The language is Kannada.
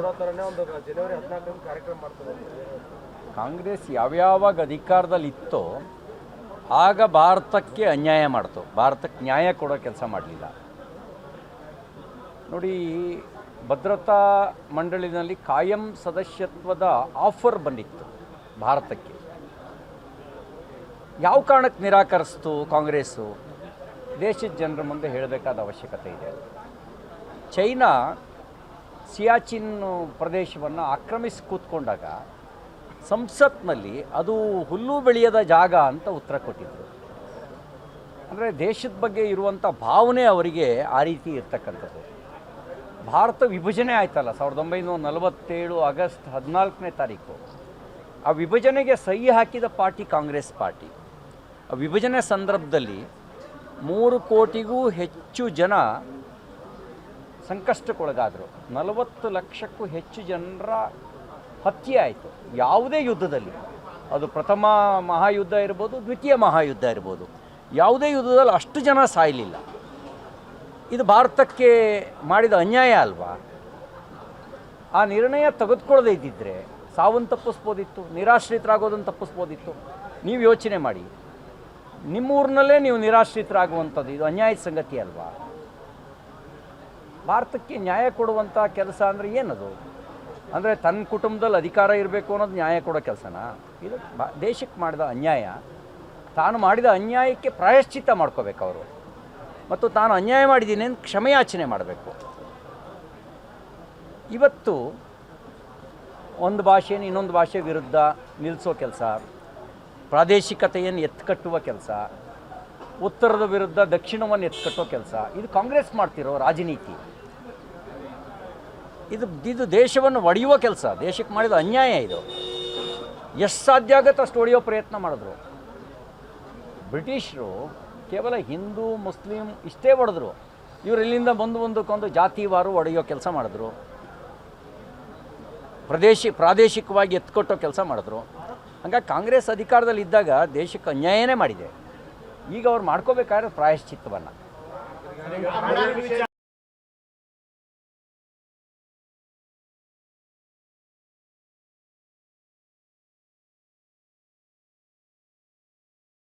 ಕೊಡೋ ಥರನೇ ಒಂದು ಜನವರಿ ಕಾರ್ಯಕ್ರಮ ಮಾಡ್ತಾರೆ ಕಾಂಗ್ರೆಸ್ ಯಾವ್ಯಾವಾಗ ಅಧಿಕಾರದಲ್ಲಿ ಇತ್ತೋ ಆಗ ಭಾರತಕ್ಕೆ ಅನ್ಯಾಯ ಮಾಡ್ತು. ಭಾರತಕ್ಕೆ ನ್ಯಾಯ ಕೊಡೋ ಕೆಲಸ ಮಾಡಲಿಲ್ಲ. ನೋಡಿ, ಭದ್ರತಾ ಮಂಡಳಿನಲ್ಲಿ ಕಾಯಂ ಸದಸ್ಯತ್ವದ ಆಫರ್ ಬಂದಿತ್ತು ಭಾರತಕ್ಕೆ. ಯಾವ ಕಾರಣಕ್ಕೆ ನಿರಾಕರಿಸ್ತು ಕಾಂಗ್ರೆಸ್ಸು? ದೇಶದ ಜನರ ಮುಂದೆ ಹೇಳಬೇಕಾದ ಅವಶ್ಯಕತೆ ಇದೆ. ಚೈನಾ ಸಿಯಾಚಿನ್ ಪ್ರದೇಶವನ್ನು ಆಕ್ರಮಿಸಿ ಕೂತ್ಕೊಂಡಾಗ ಸಂಸತ್ನಲ್ಲಿ ಅದು ಹುಲ್ಲು ಬೆಳೆಯದ ಜಾಗ ಅಂತ ಉತ್ತರ ಕೊಟ್ಟಿದ್ದರು ಅಂದರೆ ದೇಶದ ಬಗ್ಗೆ ಇರುವಂಥ ಭಾವನೆ ಅವರಿಗೆ ಆ ರೀತಿ ಇರ್ತಕ್ಕಂಥದ್ದು. ಭಾರತ ವಿಭಜನೆ ಆಯ್ತಲ್ಲ, ಸಾವಿರದ ಒಂಬೈನೂರ ನಲವತ್ತೇಳು ಆಗಸ್ಟ್ ಹದಿನಾಲ್ಕನೇ ತಾರೀಕು. ಆ ವಿಭಜನೆಗೆ ಸಹಿ ಹಾಕಿದ ಪಾರ್ಟಿ ಕಾಂಗ್ರೆಸ್ ಪಾರ್ಟಿ. ಆ ವಿಭಜನೆ ಸಂದರ್ಭದಲ್ಲಿ ಮೂರು ಕೋಟಿಗೂ ಹೆಚ್ಚು ಜನ ಸಂಕಷ್ಟಕ್ಕೊಳಗಾದರು. ನಲವತ್ತು ಲಕ್ಷಕ್ಕೂ ಹೆಚ್ಚು ಜನರ ಹತ್ಯೆ ಆಯಿತು. ಯಾವುದೇ ಯುದ್ಧದಲ್ಲಿ. ಅದು ಪ್ರಥಮ ಮಹಾಯುದ್ಧ ಇರ್ಬೋದು, ದ್ವಿತೀಯ ಮಹಾಯುದ್ಧ ಇರ್ಬೋದು. ಯಾವುದೇ ಯುದ್ಧದಲ್ಲಿ ಅಷ್ಟು ಜನ ಸಾಯಲಿಲ್ಲ. ಇದು ಭಾರತಕ್ಕೆ ಮಾಡಿದ ಅನ್ಯಾಯ ಅಲ್ವಾ? ಆ ನಿರ್ಣಯ ತೆಗೆದುಕೊಳ್ಳದೇ ಇದ್ದಿದ್ದರೆ ಸಾವನ್ನು ತಪ್ಪಿಸ್ಬೋದಿತ್ತು, ನಿರಾಶ್ರಿತರಾಗೋದನ್ನು ತಪ್ಪಿಸ್ಬೋದಿತ್ತು. ನೀವು ಯೋಚನೆ ಮಾಡಿ. ನಿಮ್ಮೂರಿನಲ್ಲೇ ನೀವು ನಿರಾಶ್ರಿತರಾಗುವಂಥದ್ದು. ಇದು ಅನ್ಯಾಯದ ಸಂಗತಿ ಅಲ್ವಾ? ಭಾರತಕ್ಕೆ ನ್ಯಾಯ ಕೊಡುವಂಥ ಕೆಲಸ ಅಂದರೆ ಏನದು? ಅಂದರೆ ತನ್ನ ಕುಟುಂಬದಲ್ಲಿ ಅಧಿಕಾರ ಇರಬೇಕು ಅನ್ನೋದು ನ್ಯಾಯ ಕೊಡೋ ಕೆಲಸನಾ? ಇದು ದೇಶಕ್ಕೆ ಮಾಡಿದ ಅನ್ಯಾಯ. ತಾನು ಮಾಡಿದ ಅನ್ಯಾಯಕ್ಕೆ ಪ್ರಾಯಶ್ಚಿತ್ತ ಮಾಡ್ಕೋಬೇಕು ಅವರು. ಮತ್ತು ತಾನು ಅನ್ಯಾಯ ಮಾಡಿದ್ದೀನಿ ಅಂತ ಕ್ಷಮೆಯಾಚನೆ ಮಾಡಬೇಕು. ಇವತ್ತು ಒಂದು ಭಾಷೆಯನ್ನು ಇನ್ನೊಂದು ಭಾಷೆ ವಿರುದ್ಧ ನಿಲ್ಲಿಸೋ ಕೆಲಸ, ಪ್ರಾದೇಶಿಕತೆಯನ್ನು ಎತ್ತಕಟ್ಟುವ ಕೆಲಸ, ಉತ್ತರದ ವಿರುದ್ಧ ದಕ್ಷಿಣವನ್ನು ಎತ್ತಕಟ್ಟುವ ಕೆಲಸ, ಇದು ಕಾಂಗ್ರೆಸ್ ಮಾಡ್ತಿರೋ ರಾಜನೀತಿ. ಇದು ಇದು ದೇಶವನ್ನು ಒಡೆಯುವ ಕೆಲಸ. ದೇಶಕ್ಕೆ ಮಾಡಿದ ಅನ್ಯಾಯ ಇದು. ಎಷ್ಟು ಸಾಧ್ಯ ಆಗುತ್ತೆ ಅಷ್ಟು ಒಡೆಯೋ ಪ್ರಯತ್ನ ಮಾಡಿದ್ರು. ಬ್ರಿಟಿಷರು ಕೇವಲ ಹಿಂದೂ, ಮುಸ್ಲಿಂ ಇಷ್ಟೇ ಒಡೆದ್ರು. ಇವರು ಇಲ್ಲಿಂದ ಬಂದು ಒಂದಕ್ಕೊಂದು ಜಾತಿವಾರು ಒಡೆಯೋ ಕೆಲಸ ಮಾಡಿದ್ರು. ಪ್ರದೇಶಿ, ಪ್ರಾದೇಶಿಕವಾಗಿ ಎತ್ಕೊಟ್ಟೋ ಕೆಲಸ ಮಾಡಿದ್ರು. ಹಂಗಾಗಿ ಕಾಂಗ್ರೆಸ್ ಅಧಿಕಾರದಲ್ಲಿ ಇದ್ದಾಗ ದೇಶಕ್ಕೆ ಅನ್ಯಾಯನೇ ಮಾಡಿದೆ. ಈಗ ಅವ್ರು ಮಾಡ್ಕೋಬೇಕಾದ್ರೆ ಪ್ರಾಯಶ್ಚಿತ್ತವನ್ನು.